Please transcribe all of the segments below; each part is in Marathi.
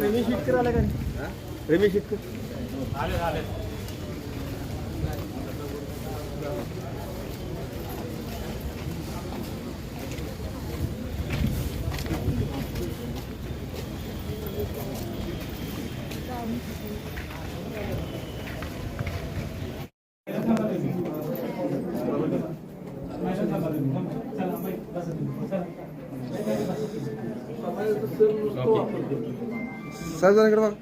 रमेश शेतकर आला का रमेश शेतकर सर जरा इकडे बघ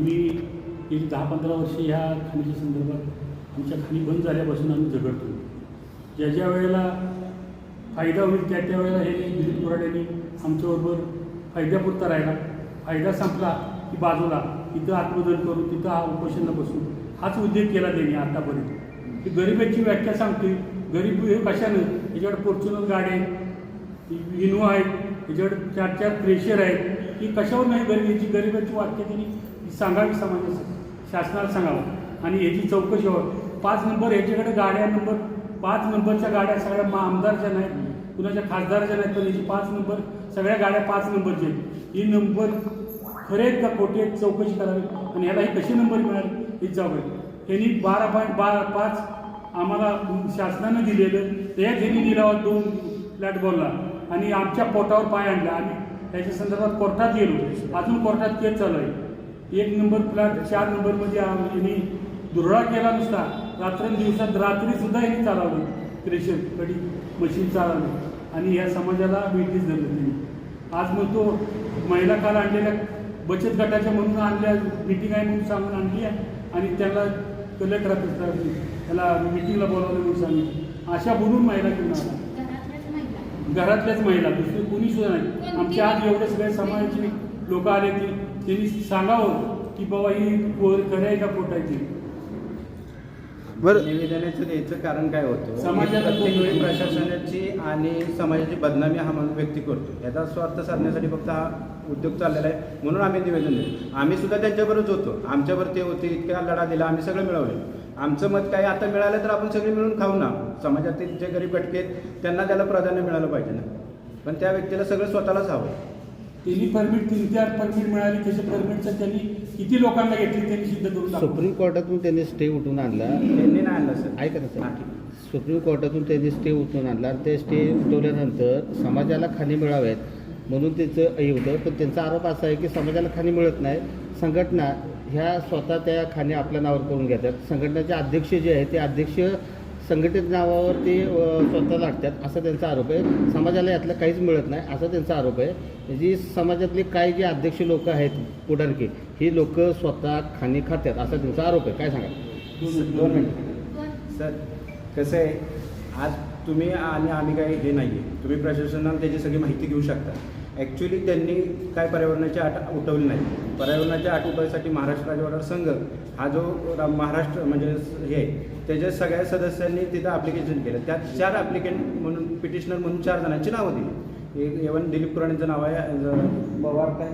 आम्ही गेली दहा पंधरा वर्ष ह्या खाणीच्या संदर्भात आमच्या खाणी बंद झाल्यापासून आम्ही झगडतो. ज्या ज्या वेळेला फायदा होईल त्या त्या वेळेला हे दिलीप कोराड्यांनी आमच्याबरोबर फायद्यापुरता राहिला. फायदा संपला की बाजूला तिथं आत्मदन करू तिथं हा उपोषणला बसू हाच उद्योग केला त्यांनी आतापर्यंत. की गरिबाची व्याख्या सांगते गरीब हे कशानं? याच्याकडे फॉर्च्युनर गाडी आहे इनोवा आहेत याच्याकडे चार चार प्रेशर आहेत. की कशावर नाही? गरिबीची गरिबाची वाक्य त्यांनी सांगावी समाजासाठी शासनाला सांगावं. आणि याची चौकशी व्हावं. पाच नंबर याच्याकडे गाड्या नंबर पाच नंबरच्या गाड्या सगळ्या मा आमदारच्या नाहीत कुणाच्या खासदारच्या नाहीत पण याची पाच नंबर सगळ्या गाड्या पाच नंबरच्या आहेत. ही नंबर खरे आहेत का खोटे आहेत चौकशी करावी. आणि ह्याला ही कशी नंबर मिळाली ही जबाबदारी त्यांनी बारा पॉईंट बारा पाच आम्हाला शासनानं दिलेलं त्यात त्यांनी दिला दोन फ्लॅट बॉलला आणि आमच्या पोटावर पाय आणला. आम्ही त्याच्या संदर्भात कोर्टात गेलो. अजून कोर्टात केस चालू आहे. एक नंबर फ्लॅट चार नंबरमध्ये यांनी दुरळा केला नुसता. रात्रंदिवसात रात्रीसुद्धा यांनी चालवलं. क्रेशर कडी मशीन चालवलं. आणि या समाजाला भेटीच धरलं त्यांनी. आज मग तो महिला काल आणलेल्या बचत गटाच्या म्हणून आणल्या मिटिंग आहे म्हणून सांगून आणली आहे. आणि त्याला कलेक्टरात त्याला मिटिंगला बोलावलं म्हणून सांगितलं. अशा बोलून महिला घेऊन आला घरातल्याच महिला. दुसरी कोणी सुद्धा नाही. आमच्या आज एवढे सगळे समाजाची लोक आले की त्यांनी सांगावं की बाबा ही पोर खरं आहे का पोटायची बरं. निवेदनाचं द्यायचं कारण काय होतं? समाजाला प्रत्येक वेळी कोण- प्रशासनाची आणि समाजाची बदनामी हा माणूस व्यक्ती करतो. याचा स्वार्थ साधण्यासाठी फक्त हा उद्योग चाललेला आहे म्हणून आम्ही निवेदन दिलं आम्ही सुद्धा त्यांच्याबरोबर होतो. आमच्यावर ते होते इतका लढा दिला आम्ही सगळं मिळवले. आमचं मत काय आता मिळालं तर आपण सगळे मिळून खाऊ ना. समाजातील जे गरीब घटके आहेत त्यांना त्याला प्राधान्य मिळालं पाहिजे ना. पण त्या व्यक्तीला सगळं स्वतःलाच हवं. त्यांनी परमिट तीन चार परमिट मिळाली त्याच्या परमिटचं त्यांनी किती लोकांना घेतली त्यांनी सिद्ध करून दाखवलं. सुप्रीम कोर्टातून त्यांनी स्टे उठून आणला. त्यांनी नाही आणलं सर. ऐका ना सर. सुप्रीम कोर्टातून त्यांनी स्टे उठून आणला आणि ते स्टे उठवल्यानंतर समाजाला खाणी मिळाव्यात म्हणून त्याचं हे होतं. पण त्यांचा आरोप असा आहे की समाजाला खाणी मिळत नाही. संघटना ह्या स्वतः त्या खाणी आपल्या नावावर करून घेतात. संघटनेचे अध्यक्ष जे आहेत ते अध्यक्ष संघटित नावावर ते स्वतः लागतात असा त्यांचा आरोप आहे. समाजाला यातलं काहीच मिळत नाही असा त्यांचा आरोप आहे. जी समाजातली काही जे अध्यक्ष लोक आहेत पुढारकी ही लोक स्वतः खाणी खातात असा त्यांचा आरोप आहे. काय सांगा दोन मिनिट. सर कसं आहे आज तुम्ही आणि आम्ही काही हे नाही आहे तुम्ही प्रशासनाला त्याची सगळी माहिती घेऊ शकता. ॲक्च्युली त्यांनी काय पर्यावरणाची आट उठवली नाही. पर्यावरणाची आट उठवण्यासाठी महाराष्ट्र राज्यवाडा संघ हा जो रा- महाराष्ट्र म्हणजे हे आहे, त्याच्या सगळ्या सदस्यांनी तिथं ॲप्लिकेशन केलं. त्यात चार ॲप्लिकेंट म्हणून पिटिशनर म्हणून चार जणांची नावं दिली. एक एवन दिलीप कुराणेचं नाव आहे पवार काय?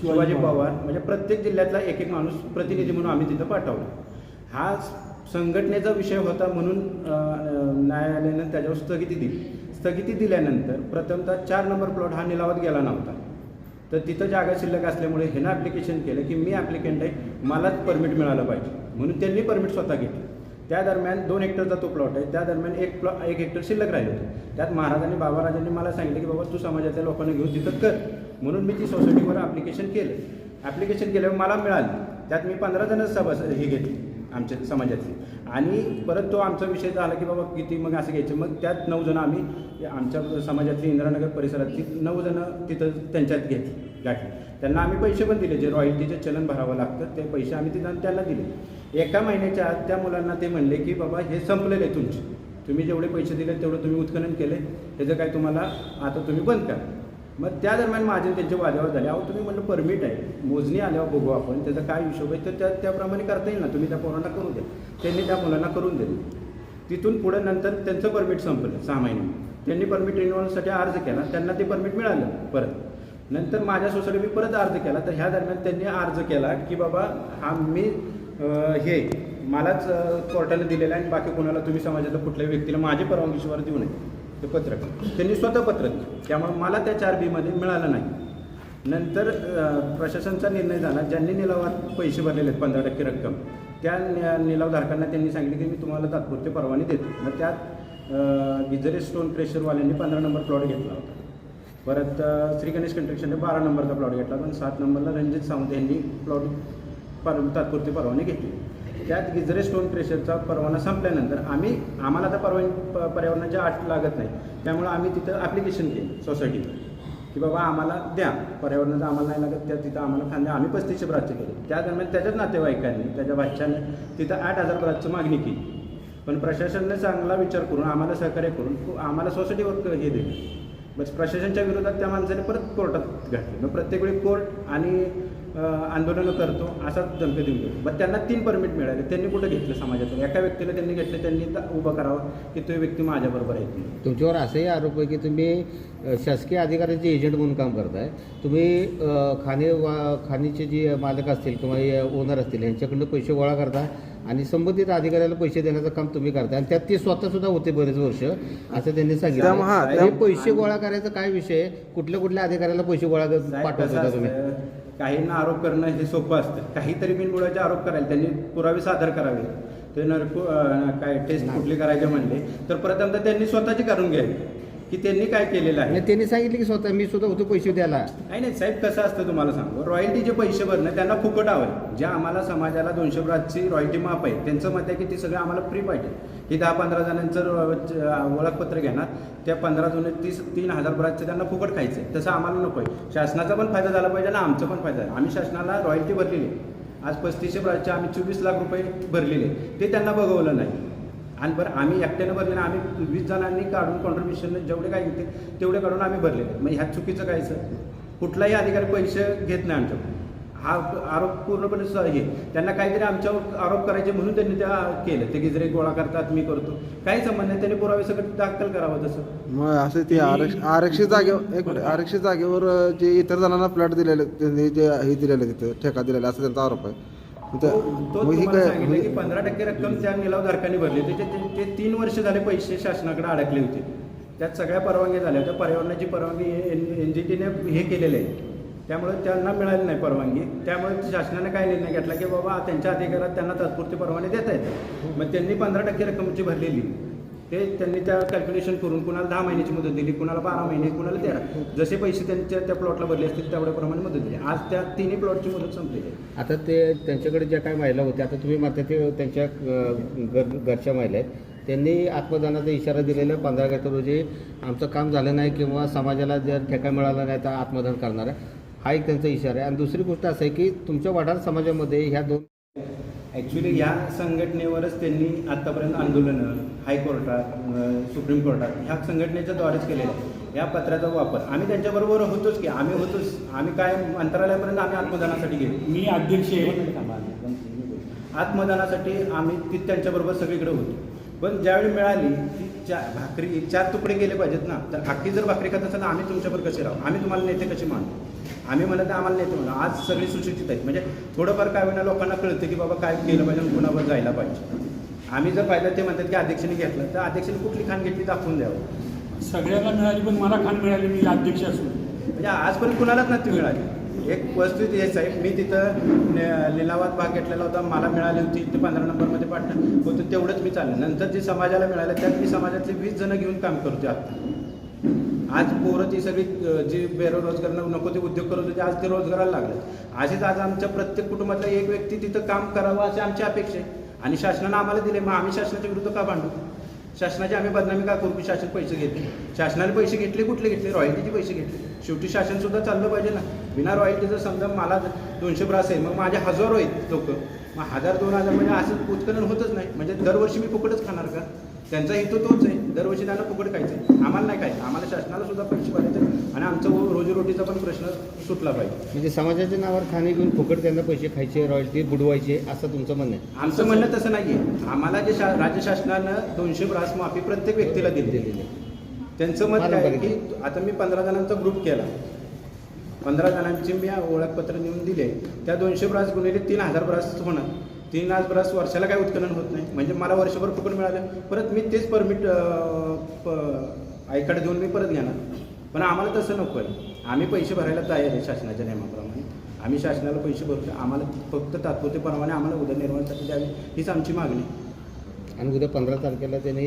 शिवाजी पवार. म्हणजे प्रत्येक जिल्ह्यातला एक एक माणूस प्रतिनिधी म्हणून आम्ही तिथं पाठवला. हा संघटनेचा विषय होता म्हणून न्यायालयानं त्याच्यावर स्थगिती दिली. स्थगिती दिल्यानंतर प्रथमतः चार नंबर प्लॉट हा निलावात गेला नव्हता. तर तिथं जागा शिल्लक असल्यामुळे ह्यानं ॲप्लिकेशन केलं की मी ॲप्लिकेंट आहे मलाच परमिट मिळालं पाहिजे. म्हणून त्यांनी परमिट स्वतः घेतलं. त्या दरम्यान दोन हेक्टरचा तो प्लॉट आहे. त्या दरम्यान एक प्लॉ एक हेक्टर शिल्लक राहिले होते. त्यात महाराजांनी बाबाराजांनी मला सांगितलं की बाबा तू समाजातल्या लोकांना घेऊन तिथं कर. म्हणून मी ती सोसायटीवर ॲप्लिकेशन केलं. ॲप्लिकेशन केल्यावर मला मिळालं. त्यात मी पंधरा जण सभा हे घेतली आमच्या समाजातली. आणि परत तो आमचा विषय झाला की बाबा किती मग असं घ्यायचं. मग त्यात नऊ जण आम्ही आमच्या समाजातली इंदिरानगर परिसरातली नऊ जण तिथं त्यांच्यात घेतली गाठली. त्यांना आम्ही पैसे पण दिले. जे रॉयल्टीचे चलन भरावं लागतं ते पैसे आम्ही तिथं त्यांना दिले. एका महिन्याच्या आत त्या मुलांना ते म्हणले की बाबा हे संपलेलं आहे तुमचे. तुम्ही जेवढे पैसे दिले तेवढं तुम्ही उत्खनन केले. त्याचं काय तुम्हाला आता तुम्ही बंद करा. मग त्या दरम्यान माझे त्यांच्या त्यांचे वादावर झाले. अहो तुम्ही म्हणलं परमिट आहे. मोजणी आल्यावर बघू आपण. त्याचा काय हिशोब आहे? तर त्या त्याप्रमाणे करता येईल ना. तुम्ही त्या पोरांना करू द्या. त्यांनी त्या मुलांना करून दिले. तिथून पुढे नंतर त्यांचं परमिट संपलं सहा महिने. त्यांनी परमिट रिन्युअलसाठी अर्ज केला. त्यांना ते परमिट मिळालं परत. नंतर माझ्या सोसायटी मी परत अर्ज केला. तर ह्या दरम्यान त्यांनी अर्ज केला की बाबा हा मी हे मलाच अं, कोर्टाने दिलेलं आहे आणि बाकी कोणाला तुम्ही समाजातल्या कुठल्याही व्यक्तीला माझ्या परवानगीशिवाय देऊ नये. ते पत्रक. त्यांनी स्वतः पत्रक दिलं. त्यामुळे मला त्या चार बीमध्ये मिळालं नाही. नंतर प्रशासनचा निर्णय झाला. ज्यांनी निलावात पैसे भरलेले आहेत पंधरा टक्के रक्कम त्या निलावधारकांना त्यांनी सांगितले की मी तुम्हाला तात्पुरते परवाने देतो. मग त्यात अं, गिजरे स्टोन प्रेशरवाल्यांनी पंधरा नंबर प्लॉट घेतला होता. परत श्री गणेश कंट्रक्शनने बारा नंबरचा प्लॉट घेतला पण सात नंबरला रणजित सावंत यांनी प्लॉट पर तात्पुरती परवाने घेतली. त्यात गिजरे स्टोन क्रेशरचा परवाना संपल्यानंतर आम्ही आम्हाला तर परवान प- पर्यावरणाची आठ लागत नाही त्यामुळे आम्ही तिथं ॲप्लिकेशन केलं सोसायटीत की बाबा आम्हाला द्या पर्यावरणाचं आम्हाला नाही लागत त्या तिथं आम्हाला खांदे आम्ही पस्तीसशे ब्रासचे केले. त्या दरम्यान त्याच्याच नातेवाईकांनी त्याच्या बादशाने तिथं आठ हजार ब्रासची मागणी केली. पण प्रशासनाने चांगला विचार करून आम्हाला सहकार्य करून आम्हाला सोसायटीवर हे दिलं. बस प्रशासनाच्या विरोधात त्या माणसाने परत कोर्टात घातली. मग प्रत्येक वेळी कोर्ट आणि आंदोलनं करतो असाच धमकी देऊन गेलो. मग त्यांना तीन परमिट मिळाले. त्यांनी कुठं घेतलं समाजातून? एका व्यक्तीला त्यांनी घेतलं त्यांनी उभं करावं की तो व्यक्ती माझ्याबरोबर आहे. की तुमच्यावर असाही आरोप आहे की तुम्ही शासकीय अधिकाऱ्याचे एजंट म्हणून काम करताय. तुम्ही खाणे वा खाणीचे जे मालक असतील किंवा ओनर असतील यांच्याकडनं पैसे गोळा करता आणि संबंधित अधिकाऱ्याला पैसे देण्याचं काम तुम्ही करताय. आणि त्यात ते स्वतः सुद्धा होते बरेच वर्ष असं त्यांनी हा, सांगितलं पैसे गोळा करायचा काय विषय? कुठल्या कुठल्या अधिकाऱ्याला पैसे गोळा पाठवत होता तुम्ही? काहींना आरोप करणं हे सोपं असतं. काहीतरी बिनबुडाचे आरोप करायला त्यांनी पुरावे सादर करावे. ते नरको काय टेस्ट कुठली करायचे म्हणले. तर प्रथमतः त्यांनी स्वतःची करून घ्यावी. की त्यांनी काय केलेलं आहे? त्यांनी सांगितलं की स्वतः मी सुद्धा होतो पैसे द्यायला. नाही नाही साहेब कसं असतं तुम्हाला सांगू. रॉयल्टीचे पैसे भरणं त्यांना फुकट हवं ज्या आम्हाला समाजाला दोनशे ब्रासची रॉयल्टी माफ आहे त्यांचं मत आहे की ते सगळं आम्हाला फ्री पाहिजे. ही दहा पंधरा जणांचं ओळखपत्र घेणार. त्या पंधरा जुने तीस तीन हजार ब्रासचं त्यांना फुकट खायचं आहे. तसं आम्हाला नको आहे. शासनाचा पण फायदा झाला पाहिजे आणि आमचा पण फायदा आहे. आम्ही शासनाला रॉयल्टी भरलेली आहे. आज पस्तीसशे ब्रांचचे आम्ही चोवीस लाख रुपये भरलेले ते त्यांना बघवलं नाही. आणि बरं आम्ही एकट्यानं भरले आम्ही वीस जणांनी काढून कॉन्ट्रीब्युशन जेवढे काय घेते तेवढे काढून आम्ही भरलेले मग ह्या चुकीचं काय सर कुठलाही अधिकारी पैसे घेत नाही आमच्याकडून. हा आरोप पूर्णपणे हे. त्यांना काहीतरी आमच्यावर आरोप करायचे म्हणून त्यांनी त्या केलं. ते गिजरे गोळा करतात मी करतो. काही संबंध नाही. त्यांनी पुरावे सगळं दाखल करावं तसं. मग असं ते आरक्ष आरक्षित जागेवर एक आरक्षित जागेवर जे इतर जणांना प्लॉट दिलेले त्यांनी जे हे दिलेलं तिथं ठेका दिलेला असं त्यांचा आरोप आहे. पंधरा टक्के रक्कम त्या निलावधारकांनी भरली होती. ते तीन वर्ष झाले पैसे शासनाकडे अडकले होते. त्यात सगळ्या परवानगी झाल्या होत्या. पर्यावरणाची परवानगी एन जी टीने हे केलेलं आहे. त्यामुळे त्यांना मिळाली नाही परवानगी. त्यामुळे शासनाने काय निर्णय घेतला की बाबा त्यांच्या अधिकारात त्यांना तात्पुरते परवाने देता येतात मग त्यांनी पंधरा टक्के रक्कमची भरलेली. ते त्यांनी त्या कॅल्क्युलेशन करून कुणाला दहा महिन्याची मुदत दिली कुणाला बारा महिने कुणाला तेरा. जसे पैसे त्यांच्या त्या प्लॉटला भरले असतील तेवढ्याप्रमाणे मदत दिली. आज त्या तिन्ही प्लॉटची मुदत संपलेली आहे. आता ते त्यांच्याकडे ज्या काही महिला होत्या आता तुम्ही मात्र ते त्यांच्या घर घरच्या महिला आहेत. त्यांनी आत्मदानाचा इशारा दिलेला पंधरा ऑगस्ट रोजी आमचं काम झालं नाही किंवा समाजाला जर ठेका मिळाला नाही तर आत्मदान करणार आहे. हा एक त्यांचा इशारा आहे. आणि दुसरी गोष्ट असं आहे की तुमच्या वडार समाजामध्ये ह्या दोन ॲक्च्युली या संघटनेवरच त्यांनी आत्तापर्यंत आंदोलनं हायकोर्टात सुप्रीम कोर्टात ह्या संघटनेच्या द्वारेच केलेलं आहे. या पत्राचा वापर. आम्ही त्यांच्याबरोबर होतोच की आम्ही होतोच. आम्ही काय मंत्रालयापर्यंत आम्ही आत्मदानासाठी गेलो. मी अध्यक्ष आहे. आत्मदानासाठी आम्ही ती त्यांच्याबरोबर सगळीकडे होतो. पण ज्यावेळी मिळाली ती चार भाकरी चार तुकडे गेले पाहिजेत ना. तर अख्खी जर भाकरी खात असेल तर आम्ही तुमच्याबरोबर कसे राहू? आम्ही तुम्हाला नेते कसे मानू? आम्ही म्हणत आम्हाला नेते म्हणू आज सगळी सुशिक्षित आहेत. म्हणजे थोडंफार काय होईना लोकांना कळतं की बाबा काय केलं पाहिजे आणि कुणावर जायला पाहिजे. आम्ही जर पाहिलं ते म्हणतात की अध्यक्षाने घेतलं तर अध्यक्षाने कुठली खाण घेतली दाखवून द्यावं. सगळ्याला मिळाली पण मला खान मिळाली मी अध्यक्ष असून. म्हणजे आजपर्यंत कुणालाच नाही ती मिळाली. एक वस्तू हेच आहे मी तिथं लिलावात भाग घेतलेला होता. मला मिळाली होती. ते पंधरा नंबरमध्ये पाठवलं होतं. तेवढंच मी चालेल. नंतर जे समाजाला मिळालं त्यात मी समाजातले वीस जण घेऊन काम करतोय आता. आज पोरं ती सगळी जे बेरोजगार नको ते उद्योग करत होते आज ते रोजगाराला लागले. असेच आज आमच्या प्रत्येक कुटुंबातला एक व्यक्ती तिथं काम करावं अशी आमची अपेक्षा आहे. आणि शासनानं आम्हाला दिले मग आम्ही शासनाच्या विरुद्ध का भांडू? शासनाची आम्ही बदनामी का करू की शासन पैसे घेतले शासनाने पैसे घेतले कुठले घेतले? रॉयल्टीचे पैसे घेतले. शेवटी शासन सुद्धा चाललं पाहिजे ना. बिना रॉयल्टीचं समजा मला दोनशे ब्रास आहे मग माझे हजारो आहेत लोक. मग हजार दोन हजार म्हणजे असं उत्खनन होतच नाही. म्हणजे दरवर्षी मी फुकटच खाणार का? त्यांचा हेतू तोच आहे. दरवर्षी त्यांना फुकट खायचं. आम्हाला नाही खायचं आम्हाला शासनाला सुद्धा पैसे भरायचे आहेत. आणि आमचा रोजीरोटीचा पण प्रश्न सुटला पाहिजे म्हणजे समाजाच्या नावावर खाणे घेऊन फुकट त्यांना पैसे खायचे रॉयल्टी बुडवायचे असं तुमचं म्हणणं आहे आमचं म्हणणं तसं नाही आहे आम्हाला जे शा राज्य शासनानं दोनशे ब्रास माफी प्रत्येक व्यक्तीला दिली दिलेली आहे. त्यांचं मत काय. की आता मी पंधरा जणांचा ग्रुप केला पंधरा जणांची मी ओळखपत्र नेऊन दिले त्या दोनशे ब्रास गुन्हे तीन हजार ब्रास होणार तीन हजार ब्रास वर्षाला काय उत्खनन होत नाही. म्हणजे मला वर्षभर फुकट मिळालं. परत मी तेच परमिट आईकडे देऊन मी परत घेणार. पण आम्हाला तसं नको आहे. आम्ही पैसे भरायला तयार आहे शासनाच्या नियमाप्रमाणे. आम्ही शासनाला पैसे भरतो. आम्हाला फक्त तात्पुरते परवाने आम्हाला उदरनिर्वाहासाठी द्यावे हीच आमची मागणी. आणि उद्या पंधरा तारखेला त्यांनी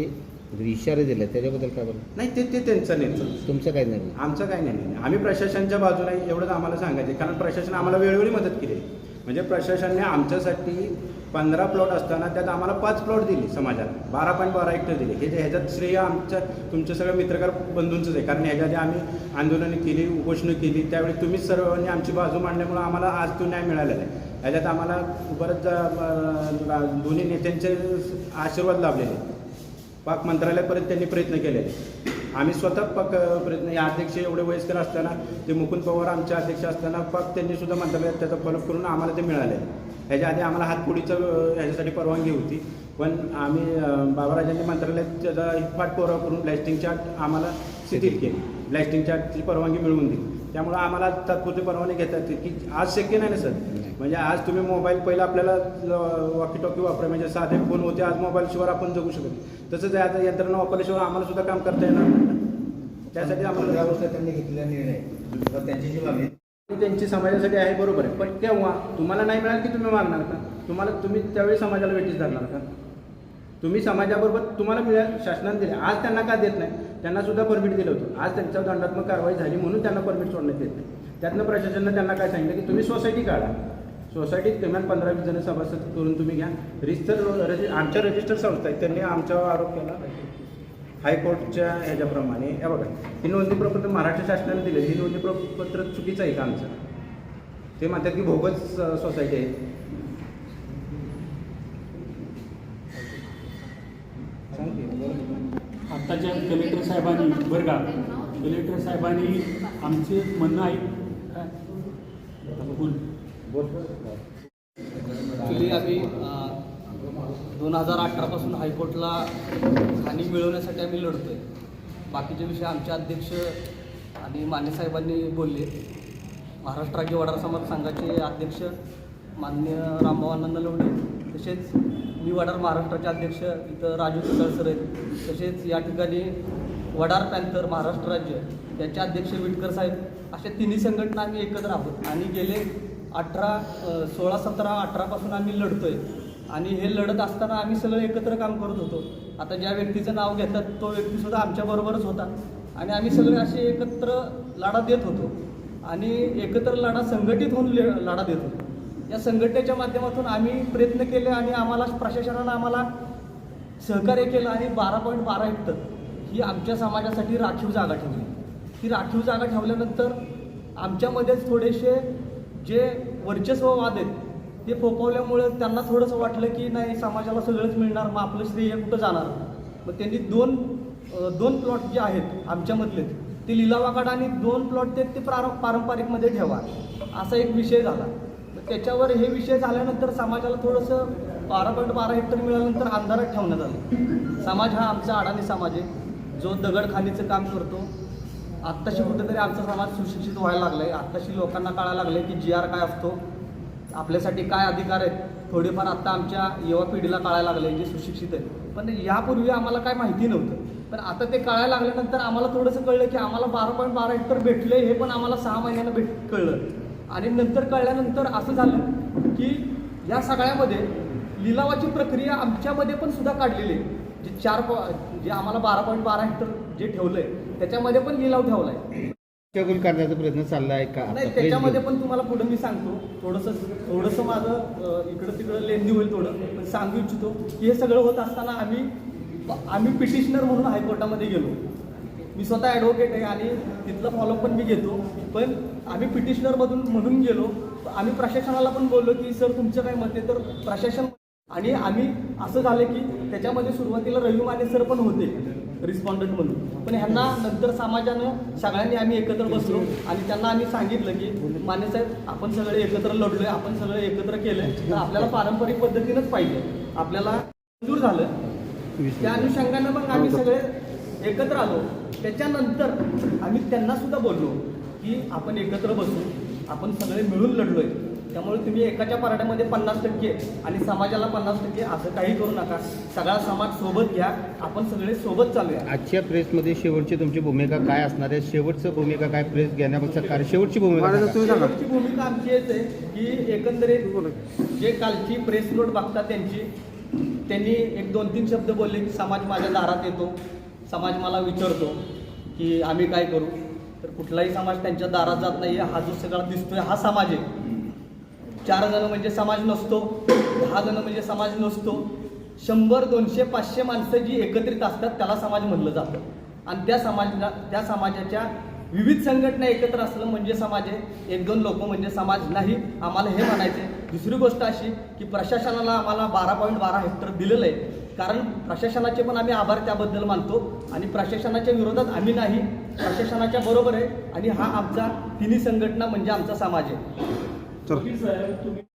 इशारे दिले. त्याच्याबद्दल काय बोला नाही ते ते त्यांचं निर्णय तुमचं काय निर्णय आमचं काही नाही. नाही. आम्ही प्रशासनाच्या बाजूने एवढंच आम्हाला सांगायचं. कारण प्रशासन आम्हाला वेळोवेळी मदत केली आहे. म्हणजे प्रशासनाने आमच्यासाठी पंधरा प्लॉट असताना त्यात आम्हाला पाच प्लॉट दिले समाजात. बारा पॉईंट बारा हेक्टर दिले. हे जे ह्याच्यात श्रेय आमच्या तुमच्या सगळ्या मित्रकार बंधूंचंच आहे. कारण ह्याच्या आम्ही आंदोलनं केली उपोषणं केली. त्यावेळी तुम्हीच सर्वांनी आमची बाजू मांडल्यामुळं आम्हाला आज तो न्याय मिळालेला आहे. ह्याच्यात आम्हाला बरंच दोन्ही नेत्यांचे आशीर्वाद लाभलेले. पाक मंत्रालयापर्यंत त्यांनी प्रयत्न केले आम्ही स्वतः पाक प्रयत्न या अध्यक्ष एवढे वयस्कर असताना ते मुकुंद पवार आमचे अध्यक्ष असताना पाक त्यांनी सुद्धा मंत्रालयात त्याचा फॉलोअप करून आम्हाला ते मिळाले ह्याच्या आधी आम्हाला हातपुडीचं ह्याच्यासाठी परवानगी होती. पण आम्ही बाबाराजांनी मंत्रालयात त्याचा पाठपुरावा करून ब्लॅस्टिंग चार्ट आम्हाला शिथिल केली. ब्लॅस्टिंग चार्टची परवानगी मिळवून दिली. त्यामुळे आम्हाला तात्पुरती परवानगी घेता येते की आज शक्य नाही ना सर? म्हणजे आज तुम्ही मोबाईल पहिला आपल्याला वॉकी टॉकी वापरा म्हणजे साधे फोन होते आज मोबाईलशिवाय आपण जगू शकत तसंच आहे आता यंत्रणा वापरल्याशिवाय आम्हाला सुद्धा काम करता येणार त्यासाठी आम्हाला त्यांनी घेतलेला निर्णय. तर त्यांची जी मागणी त्यांची समाजासाठी आहे बरोबर आहे. पण तेव्हा तुम्हाला नाही मिळाल की तुम्ही मागणार का? तुम्हाला तुम्ही त्यावेळी समाजाला वेटीस धरणार का? तुम्ही समाजाबरोबर तुम्हाला मिळाल शासनाने दिले. आज त्यांना का देत नाही? त्यांना सुद्धा परमिट दिलं होतं. आज त्यांच्यावर दंडात्मक कारवाई झाली म्हणून त्यांना परमिट सोडण्यात येत नाही. त्यातनं प्रशासनानं त्यांना काय सांगितलं की तुम्ही सोसायटी काढा. सोसायटीत किमान पंधरा वीस जण सभासद करून तुम्ही घ्या. रजिस्टर रजि आमच्या रजिस्टर संस्था आहेत. त्यांनी आमच्यावर आरोप केला. हायकोर्टच्या ह्याच्याप्रमाणे. हे बघा ही नोंदणी प्रपत्र महाराष्ट्र शासनाने दिले ही नोंदणी प्रपत्र चुकीचं आहे का आमचं? ते म्हणतात की भोगच सोसायटी आहे. आत्ताच्या कलेक्टर साहेबांनी बरं का कलेक्टर साहेबांनी आमचे म्हणणं आहे. काय? बोल बोल. ॲक्च्युली आम्ही दोन हजार अठरापासून हायकोर्टला खाणी मिळवण्यासाठी आम्ही लढतो आहे बाकीचे विषय आमचे अध्यक्ष आणि मानेसाहेबांनी बोलले. महाराष्ट्र राज्य वडार समाज संघाचे अध्यक्ष मान्य रामभावानंद नलवडे तसेच मी वडार महाराष्ट्राचे अध्यक्ष इथं राजू कुसळसर आहेत. तसेच या ठिकाणी वडार पॅन्थर महाराष्ट्र राज्य याचे अध्यक्ष विटकर साहेब अशा तिन्ही संघटना आम्ही एकत्र आहोत. आणि गेले अठरा सोळा सतरा अठरापासून आम्ही लढतो आहे आणि हे लढत असताना आम्ही सगळं एकत्र काम करत होतो. आता ज्या व्यक्तीचं नाव घेतात तो व्यक्तीसुद्धा आमच्याबरोबरच होता. आणि आम्ही सगळे असे एकत्र लढा देत होतो. आणि एकत्र लढा संघटित होऊन लढा देत होतो. या संघटनेच्या माध्यमातून आम्ही प्रयत्न केले आणि आम्हाला प्रशासनानं आम्हाला सहकार्य केलं आणि बारा पॉईंट बारा हेक्टर ही आमच्या समाजासाठी राखीव जागा ठेवली. ही राखीव जागा ठेवल्यानंतर आमच्यामध्येच थोडेसे जे वर्चस्ववाद आहेत ते फोपवल्यामुळं त्यांना थोडंसं वाटलं की नाही समाजाला सगळंच मिळणार मग आपलं श्रेय कुठं जाणार? मग त्यांनी दोन दोन प्लॉट जे आहेत आमच्यामधले ते लिलावाकाड आणि दोन प्लॉट ते ते प्रार पारंपरिकमध्ये ठेवा. असा एक विषय झाला. त्याच्यावर हे विषय झाल्यानंतर समाजाला थोडंसं बारा पॉईंट बारा हेक्टर मिळाल्यानंतर अंधारात ठेवण्यात आलं. समाज हा आमचा अडाणी समाज आहे. जो दगडखानीचं काम करतो. आत्ताशी कुठेतरी आमचा समाज सुशिक्षित व्हायला लागला आहे आत्ताशी लोकांना कळायला लागलं आहे की जी आर काय असतो. आपल्यासाठी काय अधिकार आहेत? थोडेफार आत्ता आमच्या युवा पिढीला कळायला लागले जे सुशिक्षित आहेत. पण यापूर्वी आम्हाला काय माहिती नव्हतं. पण आता ते कळायला लागल्यानंतर आम्हाला थोडंसं कळलं की आम्हाला बारा पॉईंट बारा हेक्टर भेटले हे पण आम्हाला सहा महिन्यानं भेट कळलं. आणि नंतर कळल्यानंतर असं झालं की या सगळ्यामध्ये लिलावाची प्रक्रिया आमच्यामध्ये पण सुद्धा काढलेली आहे. जे चार पॉ जे आम्हाला बारा पॉईंट बारा हेक्टर जे ठेवलं आहे त्याच्यामध्ये पण लिलाव ठेवला आहे गुल करण्याचा प्रयत्न चालला आहे का? नाही त्याच्यामध्ये पण तुम्हाला पुढे मी सांगतो. थोडंसं थोडंसं माझं इकडं तिकडं लेंदी होईल थोडं. पण सांगू इच्छितो की हे सगळं होत असताना आम्ही आम्ही पिटिशनर म्हणून हायकोर्टामध्ये गेलो. मी स्वतः ॲडव्होकेट आहे आणि तिथलं फॉलो पण मी घेतो. पण आम्ही पिटिशनरमधून म्हणून गेलो. आम्ही प्रशासनाला पण बोललो की सर तुमचं काय मत आहे? तर प्रशासन आणि आम्ही असं झालं की त्याच्यामध्ये सुरुवातीला रवी माने सर पण होते. रिस्पॉन्डंट म्हणून. पण ह्यांना नंतर समाजानं सगळ्यांनी आम्ही एकत्र बसलो आणि त्यांना आम्ही सांगितलं की माने साहेब आपण सगळे एकत्र लढलोय आपण सगळे एकत्र केलंय तर आपल्याला पारंपरिक पद्धतीनंच पाहिजे. आपल्याला मंजूर झालं. त्या अनुषंगानं मग आम्ही सगळे एकत्र आलो. त्याच्यानंतर आम्ही त्यांना सुद्धा बोललो की आपण एकत्र बसू आपण सगळे मिळून लढलोय. त्यामुळे तुम्ही एकाच्या पारड्यामध्ये पन्नास टक्के आणि समाजाला पन्नास टक्के असं काही करू नका. सगळा समाज सोबत घ्या. आपण सगळे सोबत चालूया. आजच्या प्रेसमध्ये शेवटची तुमची भूमिका काय असणार आहे? शेवटचं भूमिका काय प्रेस घेण्यापेक्षा काय? शेवटची भूमिका शेवटची भूमिका आमची हेच आहे की एकंदरीत जे कालची प्रेस नोट बघतात त्यांची त्यांनी एक दोन तीन शब्द बोलले की समाज माझ्या दारात येतो. समाज मला विचारतो की आम्ही काय करू? तर कुठलाही समाज त्यांच्या दारात जात नाही हा जो सगळा दिसतोय हा समाज आहे. चार जण म्हणजे समाज नसतो दहा जण म्हणजे समाज नसतो. शंभर दोनशे पाचशे माणसं जी एकत्रित असतात त्याला समाज म्हणलं जातं. आणि त्या समाजला त्या समाजाच्या विविध संघटना एकत्र असलं म्हणजे समाज आहे. एक दोन लोक म्हणजे समाज नाही. आम्हाला हे म्हणायचे दुसरी गोष्ट अशी की प्रशासनाला आम्हाला बारा पॉईंट बारा हेक्टर दिलेलं आहे. कारण प्रशासनाचे पण आम्ही आभार त्याबद्दल मानतो. आणि प्रशासनाच्या विरोधात आम्ही नाही. प्रशासनाच्या बरोबर आहे. आणि हा आमचा तिन्ही संघटना म्हणजे आमचा समाज आहे. चला